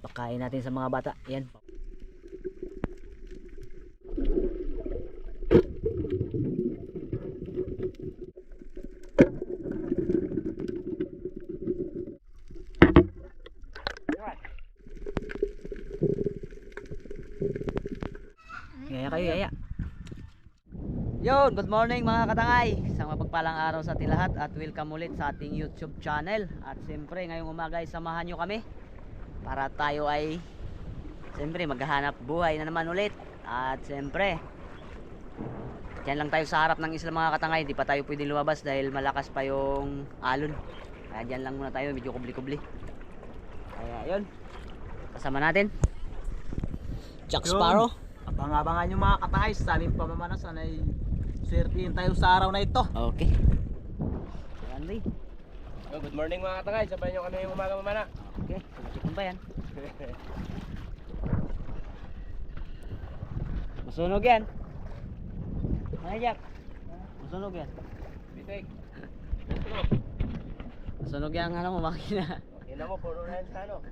pakain natin sa mga bata yan Yaya kayo, yaya. Yon, good morning mga katangay. Isang mapagpalang araw sa ating lahat at welcome ulit sa ating YouTube channel. At siyempre, ngayong umaga ay samahan nyo kami para tayo ay siyempre maghahanap buhay na naman ulit. At siyempre, dyan lang tayo sa harap ng isla mga katangay. Di pa tayo pwedeng lumabas dahil malakas pa yung alon. Kaya dyan lang muna tayo, medyo kubli-kubli. Kaya yun, kasama natin. Jack. Sparrow. Abang-abangan yung mga katay sa aming pamamanasan ay swertihin tayo sa araw na ito. Okay. Yan. Oh, good morning mga katangay, sabay nyo kami yung umaga mamana. Okay, sumasikon ba yan? Masunog yan. Ano Jack? Masunog yan. Bitek. Masunog yan ano mo makina. Okay na mo, puro na yan sa ano.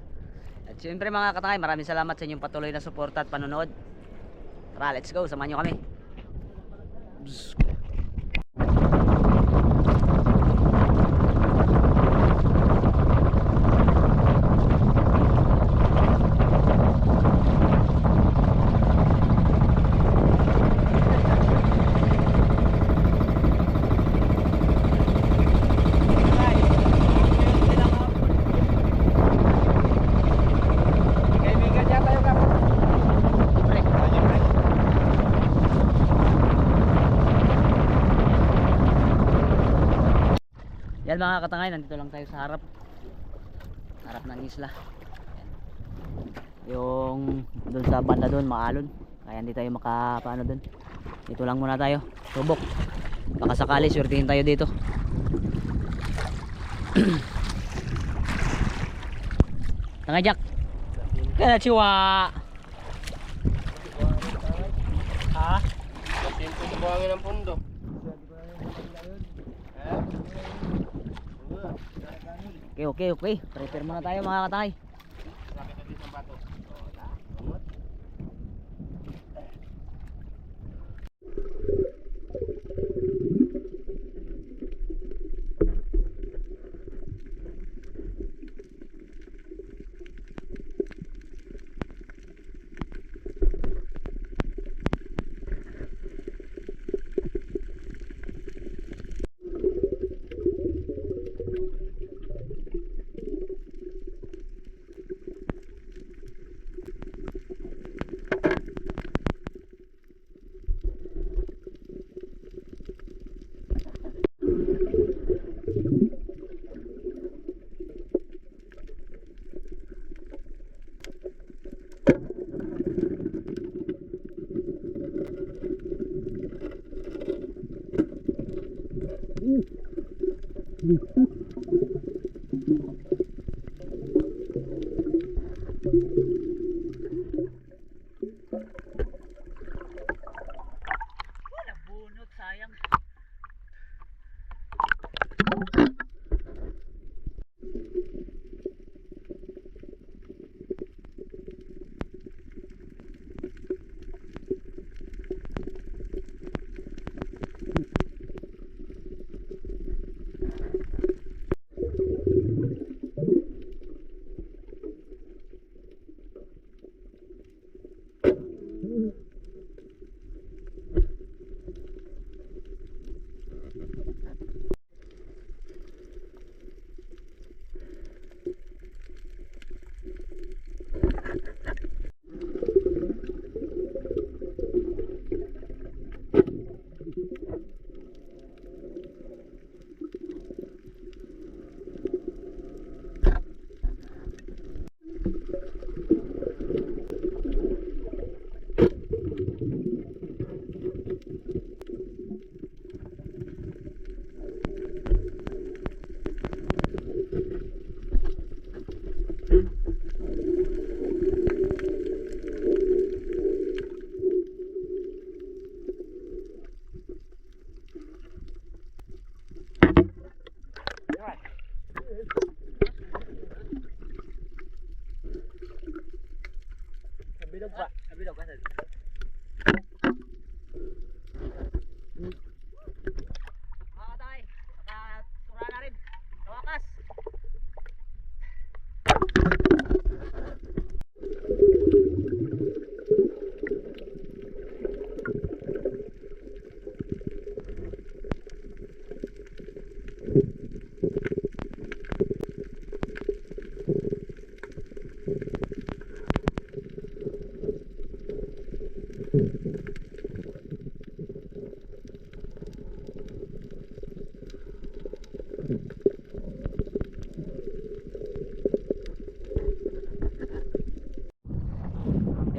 At syempre mga katangay, maraming salamat sa inyong patuloy na suporta at panonood. Tara, let's go. Samahan nyo kami. Kaibigan niya tayo ka. Pre, Yan mga katangay, nandito lang tayo sa harap. Harap ng isla. Yan. Yung doon sa banda doon, maalon. Kaya hindi tayo makapaano doon. Dito lang muna tayo. Subok. Baka sakali, swertihin tayo dito. Tangay Jack. Kaya chiwa. Ha? Kasi yung puso buhangin ng pundo. Ha? Okay, okay, okay. Prepare muna tayo mga katangay.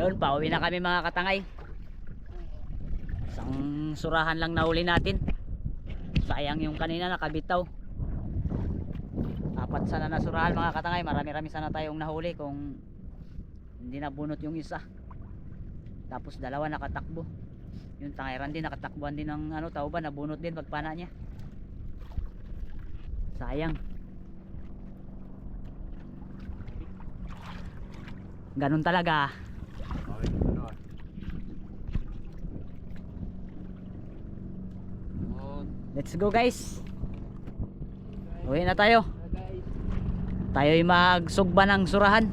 Yun, pauwi na kami mga katangay. Isang surahan lang nahuli natin. Sayang yung kanina nakabitaw. Apat sana na surahan mga katangay. Marami-rami sana tayong nahuli kung hindi nabunot yung isa. Tapos dalawa nakatakbo. Yung tangayran din nakatakbuhan din ng ano, tao ba nabunot din pagpana niya. Sayang. Ganun talaga. Let's go guys. Uwi na tayo. Tayo'y magsugba ng surahan.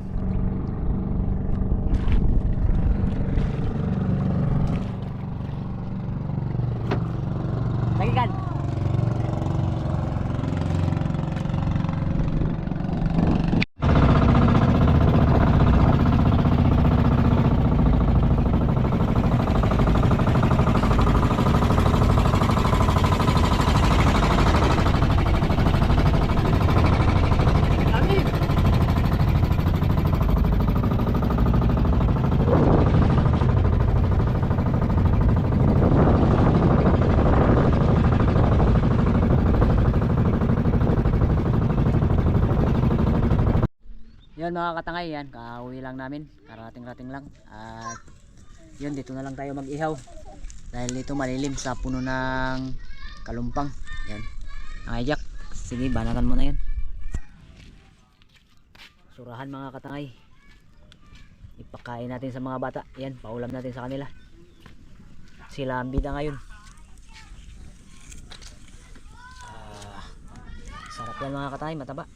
Yun mga katangay yan, kauwi lang namin, karating-rating lang. At yun, dito na lang tayo mag-ihaw. Dahil dito malilim sa puno ng kalumpang. Yan. Okay, Jack. Sige, banatan mo na yan. Surahan mga katangay. Ipakain natin sa mga bata. Yan, paulam natin sa kanila. Sila ang bida ngayon. Ah, sarap yan mga katangay, mataba.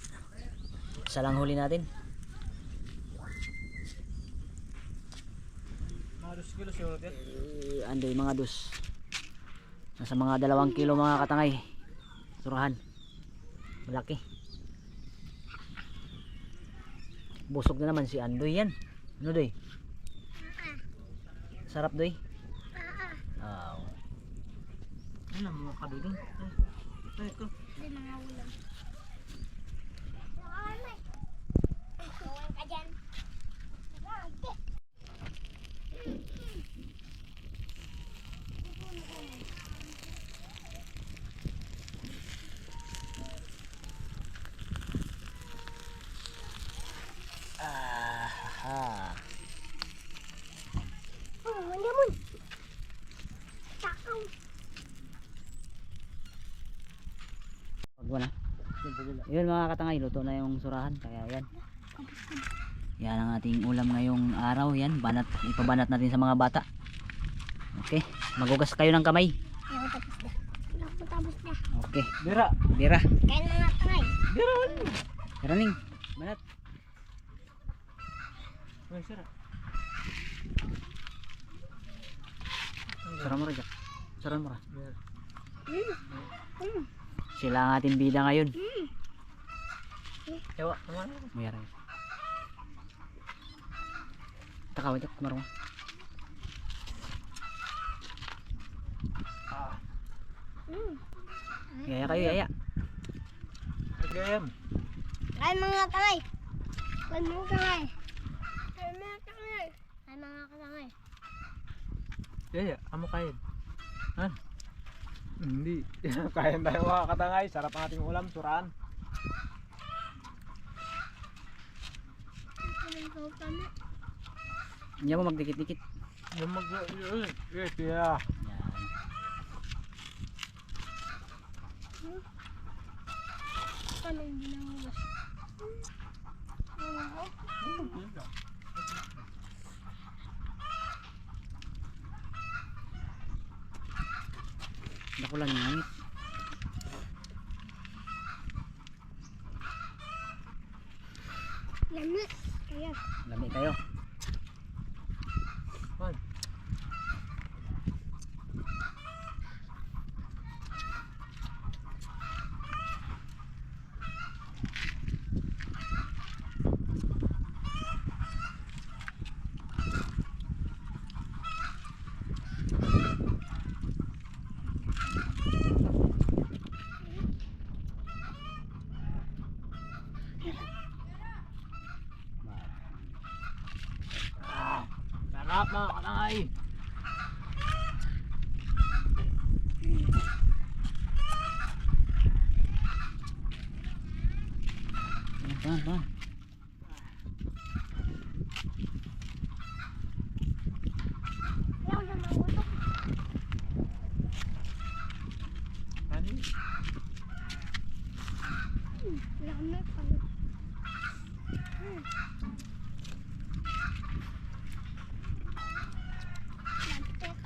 Isa lang huli natin. Mga dos kilos yung ulit. Eh, andoy mga dos. Nasa mga dalawang kilo mga katangay. Surahan. Malaki. Busog na naman si Andoy yan. Ano doy? Sarap doy? Wow Ano mga kadudon? Ay, ito. ah, wag mo na yun mga katangay luto na yung surahan kaya yan yan ang ating ulam ngayong araw yan banat ipabanat natin sa mga bata okay magugas kayo ng kamay Tapos na. okay Dira. bira Kain na nga tayo. Tara ning banat Ay, sira. Sara mo ra Jack. Sara mo ra. Mm. Sila ang ating bida ngayon. Ewa, naman. Mayara. Takaw Jack, marunong. Mm. Yaya kayo, yaya. Game. Kain mga tangay. Kain mga tangay. Kain mga tangay. Kain mga tangay. Yaya, amo kain. Ha? Hindi. Kain tayo mga katangay. Sarap ang ating ulam, suraan. Hindi mo magdikit-dikit. Yung mag... Yes, yeah. Paano hindi na mo Nakulang yung ngit. Lami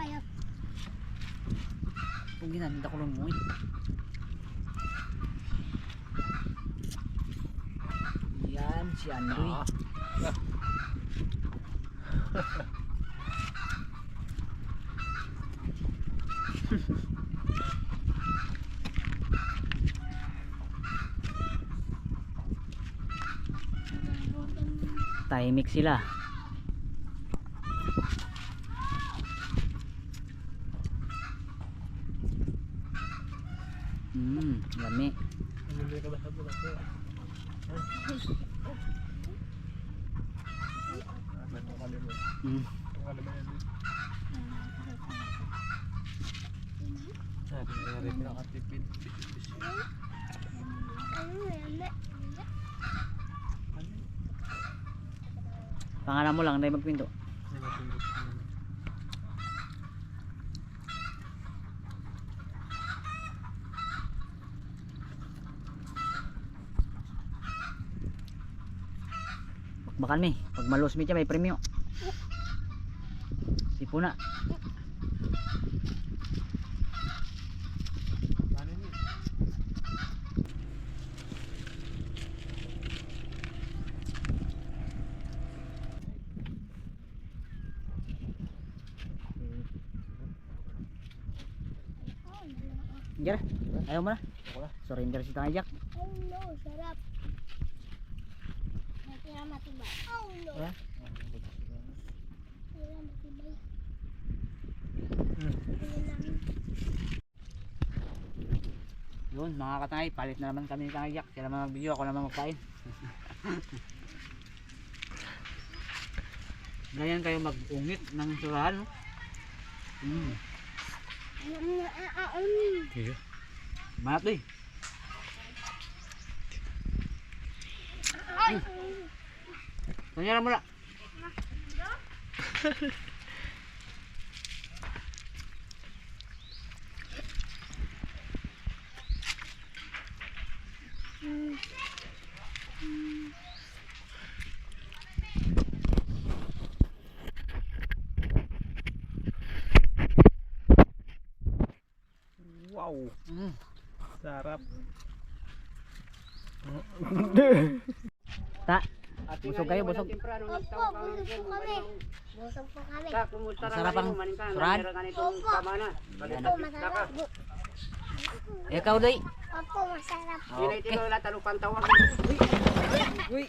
kayo. Kung ginanda ko lang mo eh. Yan, si Andrew. Ah. Tahimik sila. Hmm, lami. Namili ka ba sa? Ano kalimut? Pangalan mo lang, dahil magpinto. Bakal mi, pag malus mi siya may premyo. Sipo na. Na. Ayaw mo na. Surrender si Jack. Oh no, sarap. Natira matibay. Oh no. Ha? Natira matibay. Hmm. Yun, mga katangay, palit na naman kami ni Tangay Jack. Sila naman mag-video, ako naman magkain. Ganyan kayo mag-ungit ng surahan, no? Mm. Um. Banat eh. Ay! Tanya mo na. Wow! Mm. Sarap. Ta. Busog kayo, busog. Opo, busog po kami. Busog po kami. Masarap ang surahan. Opo. Opo, masarap. Ikaw, Doy. Opo, masarap. Okay. Uy.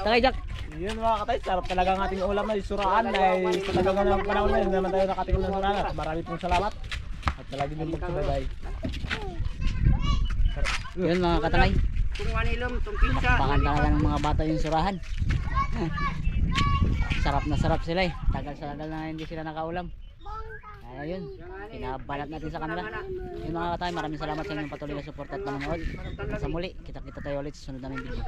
Tangay Jack. Yun mga katay, sarap talaga ang ating ulam na yung suraan ay sa tagal na ng panahon na yun naman tayo nakatikim ng suraan at marami pong salamat at palagi din magsubaybay. Yun mga katangay. Kung anilom, itong pizza. Pinakpakan talaga ng mga bata yung surahan. sarap na sarap sila eh. Tagal sa tagal na hindi sila nakaulam. Kaya yun, pinabalat natin sa kanila. Yun mga katay, maraming salamat sa inyong patuloy na support at panonood. Sa muli, kita-kita tayo ulit sa sunod namin video.